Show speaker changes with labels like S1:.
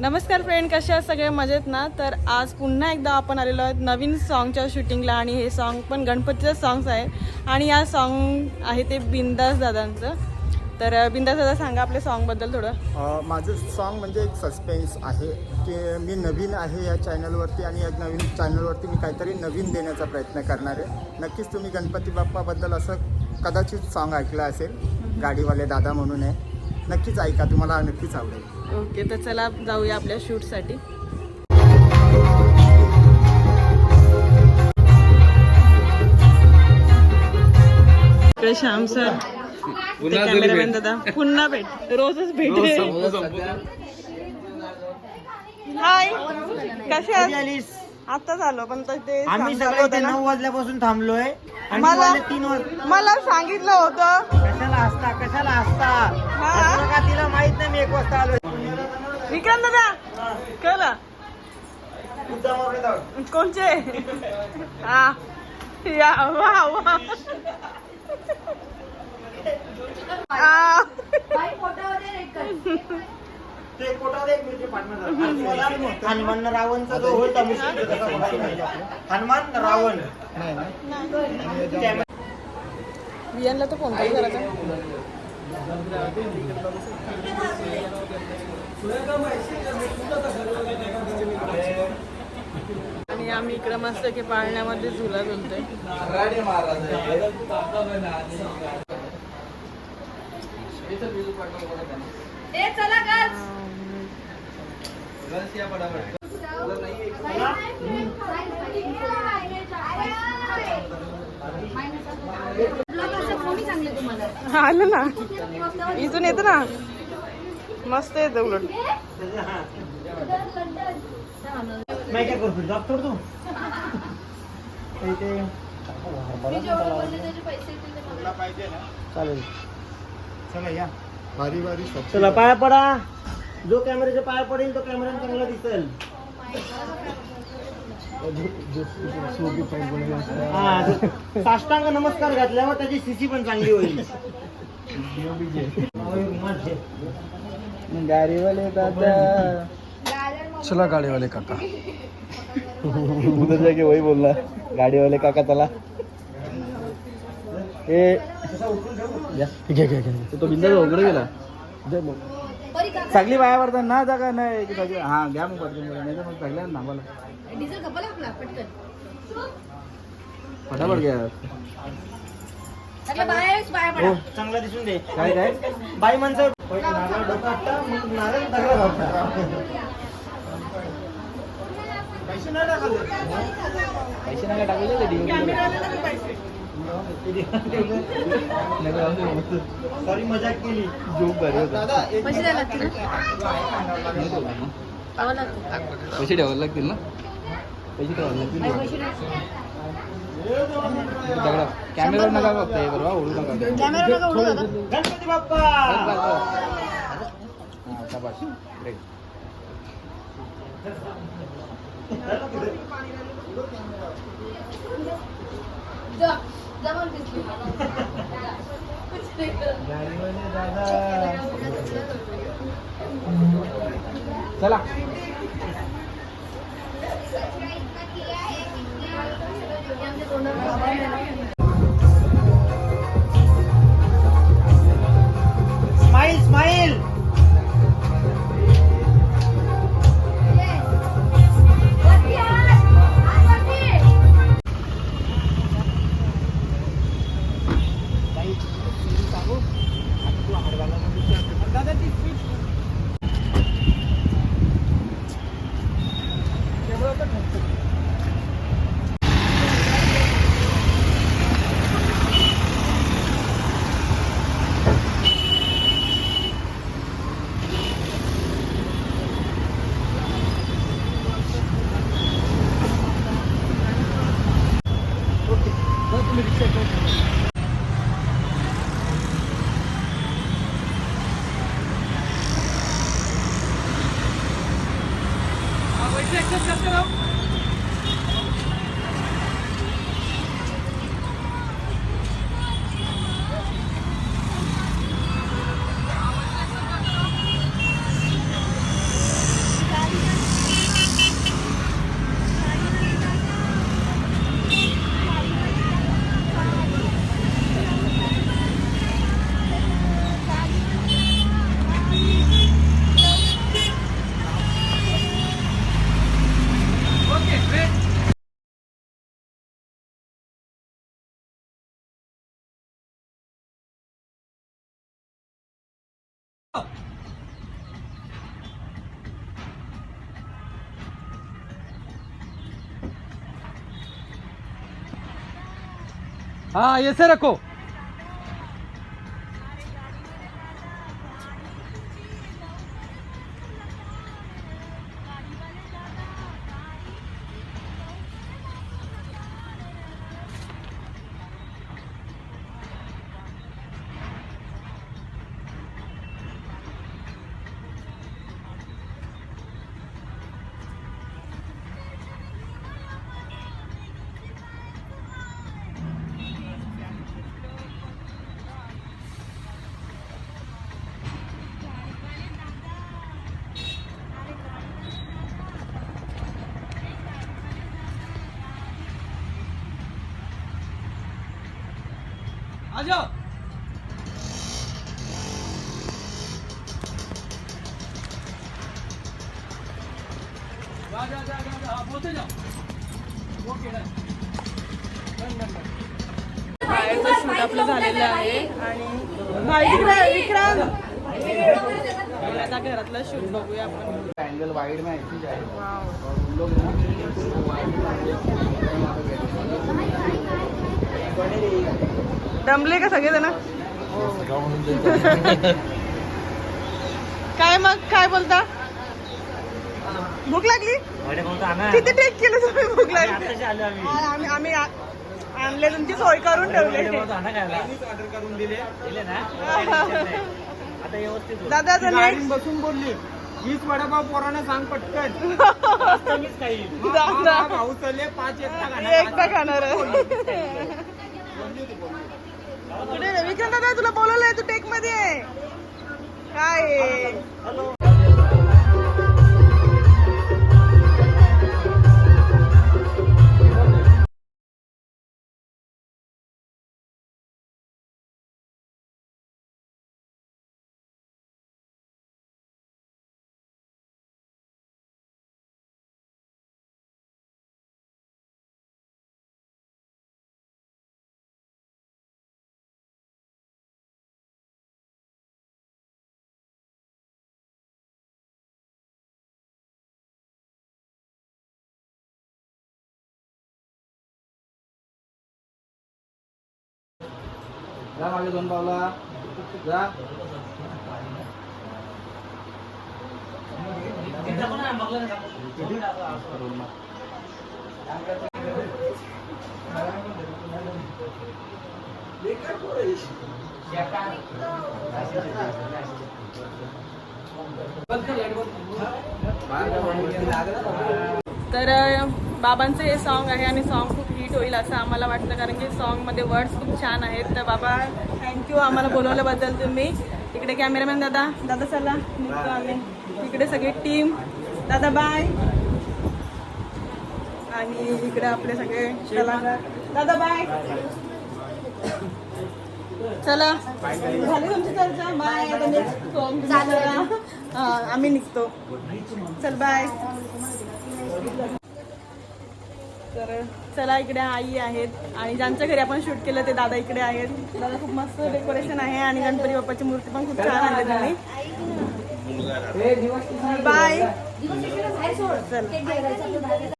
S1: नमस्कार फ्रेंड कसे आहात? सगळे मजेत ना? तर आज पुन्हा एकदा आपण आलेलो आहोत नवीन सॉन्गच्या शूटिंगला आणि हे सॉन्ग पण गणपतीचं सॉंग्स आहे. आणि या सॉन्ग आहे ते बिंदास दादांचं. तर बिंदास दादा सांगा आपल्या सॉन्गबद्दल थोडं.
S2: माझं सॉन्ग म्हणजे एक सस्पेन्स आहे की मी नवीन आहे या चॅनलवरती आणि या नवीन चॅनलवरती मी काहीतरी नवीन देण्याचा प्रयत्न करणार आहे. नक्कीच तुम्ही गणपती बाप्पाबद्दल असं कदाचित सॉन्ग ऐकलं असेल. गाडीवाले दादा म्हणून आहे. नक्कीच ऐका तुम्हाला नक्कीच आवडेल.
S1: ओके तर चला जाऊया आपल्या शूटसाठी. श्याम सर कॅमेरामॅन दादा पुन्हा भेट. रोजच भेट. हाय कसे आहात? आत्ताच आलो पण ते
S3: आम्ही सगळे. नऊ वाजल्यापासून थांबलोय आणि
S1: मला
S3: तीन वाज
S1: मला सांगितलं होतं
S3: कशाला असता? कशाला असता?
S1: हा?
S3: असं का तिला माहीत नाही मी एक वाजता
S1: दादा कळलं?
S3: जाऊ.
S1: कोणचे? हा. या वा वा. आ.
S3: हनुमान रावणचा जो होता आपलं. हनुमान रावण.
S1: वियानला तर फोन करायचा आणि आम्ही इकडे मस्त की पाळण्यामध्ये झुला झुलतोय
S4: ए चला
S1: आलं ना। इथून येतं ना मस्त येतं उलट.
S3: चालेल
S2: चला या। भारी भारी
S3: चला पाया पडा। जो कॅमेऱ्याच्या पाया पडेल तो कॅमेरा चांगला दिसेल हा, साष्टांग नमस्कार घातल्यावर त्याची सीसी पण चांगली होईल. गाडीवाले दादा
S5: चला गाडीवाले काका.
S3: उधर जाके वही बोलना गाडीवाले काका चला. हे
S5: ठीक आहे ठीक आहे तो बिंदा उघडे गेला. सगळी बाया पडतात ना जागा नाही सगळी हा घ्या मग पटकन नाही तर मग सगळ्या थांबाला
S4: डिझेल कपला आपला? पटकन.
S5: फटाफट घ्या.
S3: हो. चांगला दिसून दे.
S5: काय काय?
S3: बाई माणसं आपटा. पैसे नाही टाकायचे.
S5: पैसे नाही टाकले
S3: सॉरी मजाक केली.
S5: जोक भारी
S4: पैसे द्यायला लागतील ना? द्यावं लागतं.
S5: पैसे ठेवायला लागतील ना? पैसे ठेवायला लागतील
S4: बाई, पैसे द्या.
S5: दगडा कॅमेरा नका बघता हे बरोबर ओढू नका.
S4: कॅमेरा नका उडू दादा.
S3: गणपती बाप्पा!
S5: हा.
S4: जा.
S5: चला.
S6: हाँ ऐसे रखो आ जाओ जा जा जा जा, जा हाँ, बोलते जाओ okay done. Done done done.
S1: बाहेरचं शूट आपलं झालेलं आहे आणि विक्रांत आता घरातलं शूट बघूया आपण.
S5: एंगल वाइड में ऐसी जाए
S1: वाव
S5: हम लोग
S1: दमले का सगळेजण काय मग? काय बोलता? भूक लागली? किती टेक केलं तुम्ही भूक लागली? आम्ही आणले तुमची सोय करून ठेवले. दादा
S3: बसून बोलली. हीच वडापाव पोरांना सांग पटकन.
S1: दादा.
S3: भाऊ चले पाच एकटा
S1: एकदा खाणार कुठे रे? दादा तुला बोलवलंय तू टेकमध्ये आहे. काय
S5: जा मागे दोन पावला जा
S1: तर अ, बाबांचं हे सॉन्ग आहे आणि सॉन्ग खूप हिट होईल असं आम्हाला वाटतं कारण की सॉन्गमध्ये वर्ड्स खूप छान आहेत. तर बाबा थँक्यू आम्हाला बोलवल्याबद्दल तुम्ही. इकडे कॅमेरामॅन दादा दादा चला निघतो आम्ही. इकडे सगळी टीम दादा बाय आणि इकडे आपले सगळे कलाकार दादा बाय चला. झाली तुमची चर्चा? बाय आता नेक्स्ट सॉन्ग आम्ही निघतो. चल बाय तर चला इकडे आई आहेत आणि ज्यांच्या घरी आपण शूट केलं ते दादा इकडे आहेत. दादा खूप मस्त डेकोरेशन आहे आणि गणपती बाप्पाची मूर्ती पण खूप छान आणली त्यांनी बाय चल.